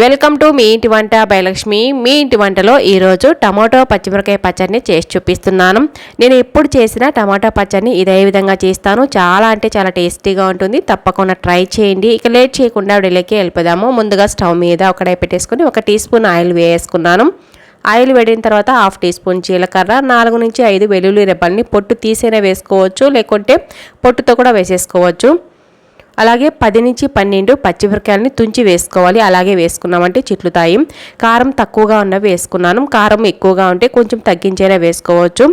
Welcome to me ఇంటి వంట బయలక్ష్మి మీ ఇంటి వంటలో ఈరోజు టమాటో పచ్చిమిరకాయ పచ్చడిని చేసి చూపిస్తున్నాను. నేను ఎప్పుడు చేసిన టమాటో పచ్చడిని ఇదే విధంగా చేస్తాను. చాలా అంటే చాలా టేస్టీగా ఉంటుంది. తప్పకుండా ట్రై చేయండి. ఇక లేట్ చేయకుండా డెలికి వెళ్ళిపోదాము. ముందుగా స్టవ్ మీద ఒకటే పెట్టేసుకొని ఒక టీ స్పూన్ ఆయిల్ వేసుకున్నాను. ఆయిల్ వేడిన తర్వాత హాఫ్ టీ స్పూన్ జీలకర్ర నాలుగు నుంచి ఐదు వెల్లుల్లి రెబ్బల్ని పొట్టు తీసేనే వేసుకోవచ్చు. లేకుంటే పొట్టుతో కూడా వేసేసుకోవచ్చు. అలాగే పది నుంచి పన్నెండు పచ్చిమిరకాయలని తుంచి వేసుకోవాలి. అలాగే వేసుకున్నామంటే చిట్లుతాయి కారం తక్కువగా ఉన్నవి వేసుకున్నాను. కారం ఎక్కువగా ఉంటే కొంచెం తగ్గించైనా వేసుకోవచ్చు.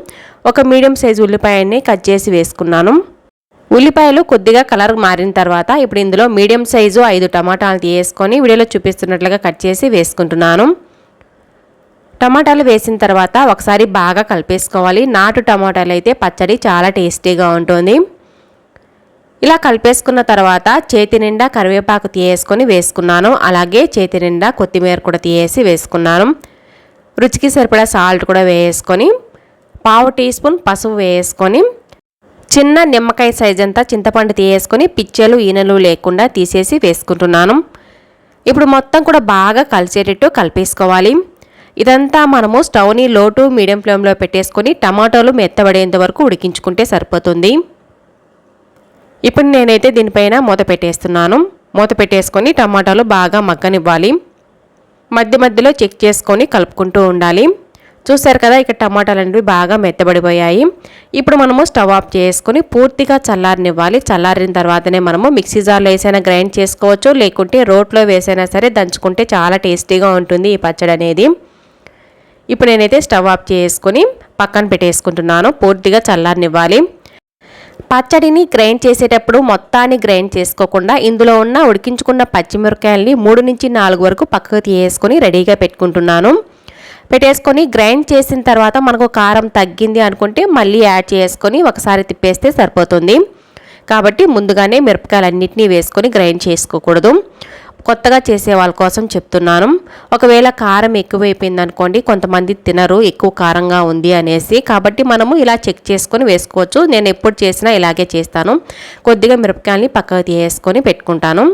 ఒక మీడియం సైజు ఉల్లిపాయని కట్ చేసి వేసుకున్నాను. ఉల్లిపాయలు కొద్దిగా కలర్ మారిన తర్వాత ఇప్పుడు ఇందులో మీడియం సైజు ఐదు టమాటాలు తీసుకొని వీడియోలో చూపిస్తున్నట్లుగా కట్ చేసి వేసుకుంటున్నాను. టమాటాలు వేసిన తర్వాత ఒకసారి బాగా కలిపేసుకోవాలి. నాటు టమాటాలు అయితే పచ్చడి చాలా టేస్టీగా ఉంటుంది. ఇలా కలిపేసుకున్న తర్వాత చేతి నిండా కరివేపాకు తీయేసుకొని వేసుకున్నాను. అలాగే చేతి నిండా కొత్తిమీర కూడా తీయేసి వేసుకున్నాను. రుచికి సరిపడా సాల్ట్ కూడా వేసుకొని పావు టీ స్పూన్ పసుపు వేసుకొని చిన్న నిమ్మకాయ సైజ్ అంతా చింతపండు తీయేసుకొని పిచ్చెలు ఈనెలు లేకుండా తీసేసి వేసుకుంటున్నాను. ఇప్పుడు మొత్తం కూడా బాగా కలిసేటట్టు కలిపేసుకోవాలి. ఇదంతా మనము స్టవ్ని లోటు మీడియం ఫ్లేమ్లో పెట్టేసుకొని టమాటోలు మెత్తబడేంత వరకు ఉడికించుకుంటే సరిపోతుంది. ఇప్పుడు నేనైతే దీనిపైన మూత పెట్టేస్తున్నాను. మూత పెట్టేసుకొని టమాటాలు బాగా మగ్గనివ్వాలి. మధ్య మధ్యలో చెక్ చేసుకొని కలుపుకుంటూ ఉండాలి. చూసారు కదా ఇక్కడ టమాటాలు అనేవి బాగా మెత్తబడిపోయాయి. ఇప్పుడు మనము స్టవ్ ఆఫ్ చేసుకొని పూర్తిగా చల్లారనివ్వాలి. చల్లారిన తర్వాతనే మనము మిక్సీ జార్లో వేసైనా గ్రైండ్ చేసుకోవచ్చు. లేకుంటే రోట్లో వేసైనా సరే దంచుకుంటే చాలా టేస్టీగా ఉంటుంది ఈ పచ్చడి అనేది. ఇప్పుడు నేనైతే స్టవ్ ఆఫ్ చేసుకొని పక్కన పెట్టేసుకుంటున్నాను. పూర్తిగా చల్లారనివ్వాలి. పచ్చడిని గ్రైండ్ చేసేటప్పుడు మొత్తాన్ని గ్రైండ్ చేసుకోకుండా ఇందులో ఉన్న ఉడికించుకున్న పచ్చిమిరకాయల్ని మూడు నుంచి నాలుగు వరకు పక్కకు తీయేసుకొని రెడీగా పెట్టుకుంటున్నాను. పెట్టేసుకొని గ్రైండ్ చేసిన తర్వాత మనకు కారం తగ్గింది అనుకుంటే మళ్ళీ యాడ్ చేసుకొని ఒకసారి తిప్పేస్తే సరిపోతుంది. కాబట్టి ముందుగానే మిరపకాయలన్నింటినీ వేసుకొని గ్రైండ్ చేసుకోకూడదు. కొత్తగా చేసే వాళ్ళ కోసం చెప్తున్నాను. ఒకవేళ కారం ఎక్కువైపోయింది అనుకోండి కొంతమంది తినరు ఎక్కువ కారంగా ఉంది అనేసి. కాబట్టి మనము ఇలా చెక్ చేసుకొని వేసుకోవచ్చు. నేను ఎప్పుడు చేసినా ఇలాగే చేస్తాను. కొద్దిగా మిరపకాయలని పక్కకు తీసేసుకొని పెట్టుకుంటాను.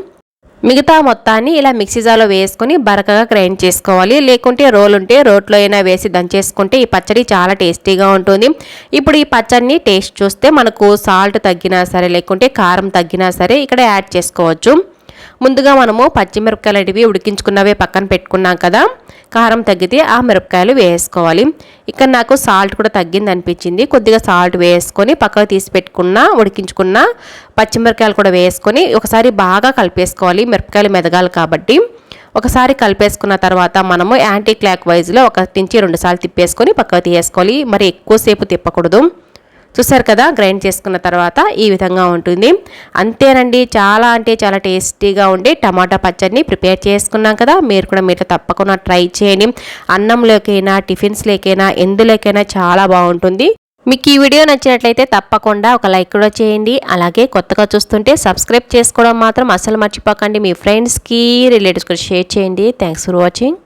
మిగతా మొత్తాన్ని ఇలా మిక్సీ జాలో వేసుకుని బరకగా గ్రైండ్ చేసుకోవాలి. లేకుంటే రోల్ ఉంటే రోట్లో అయినా వేసి దంచేసుకుంటే ఈ పచ్చడి చాలా టేస్టీగా ఉంటుంది. ఇప్పుడు ఈ పచ్చడిని టేస్ట్ చూస్తే మనకు సాల్ట్ తగ్గినా సరే లేకుంటే కారం తగ్గినా సరే ఇక్కడ యాడ్ చేసుకోవచ్చు. ముందుగా మనము పచ్చిమిరపకాయలు అనేవి ఉడికించుకున్నవే పక్కన పెట్టుకున్నాం కదా. కారం తగ్గితే ఆ మిరపకాయలు వేసుకోవాలి. ఇక్కడ నాకు సాల్ట్ కూడా తగ్గింది అనిపించింది. కొద్దిగా సాల్ట్ వేసుకొని పక్కకు తీసి పెట్టుకున్న ఉడికించుకున్న పచ్చిమిరపకాయలు కూడా వేసుకొని ఒకసారి బాగా కలిపేసుకోవాలి. మిరపకాయలు మెదగాలి కాబట్టి. ఒకసారి కలిపేసుకున్న తర్వాత మనము యాంటీ క్లాక్ వైజ్లో ఒక నుంచి రెండు సార్లు తిప్పేసుకొని పక్కకు తీసేసుకోవాలి. మరి ఎక్కువసేపు తిప్పకూడదు. చూసారు కదా గ్రైండ్ చేసుకున్న తర్వాత ఈ విధంగా ఉంటుంది. అంతేనండి చాలా అంటే చాలా టేస్టీగా ఉండే టమాటా పచ్చడిని ప్రిపేర్ చేసుకున్నాం కదా మీరు కూడా మీరు తప్పకుండా ట్రై చేయండి. అన్నంలోకైనా టిఫిన్స్లోకైనా ఎందులోకైనా చాలా బాగుంటుంది. మీకు ఈ వీడియో నచ్చినట్లయితే తప్పకుండా ఒక లైక్ కూడా చేయండి. అలాగే కొత్తగా చూస్తుంటే సబ్స్క్రైబ్ చేసుకోవడం మాత్రం అసలు మర్చిపోకండి. మీ ఫ్రెండ్స్కి రిలేటివ్స్ కూడా షేర్ చేయండి. Thanks for watching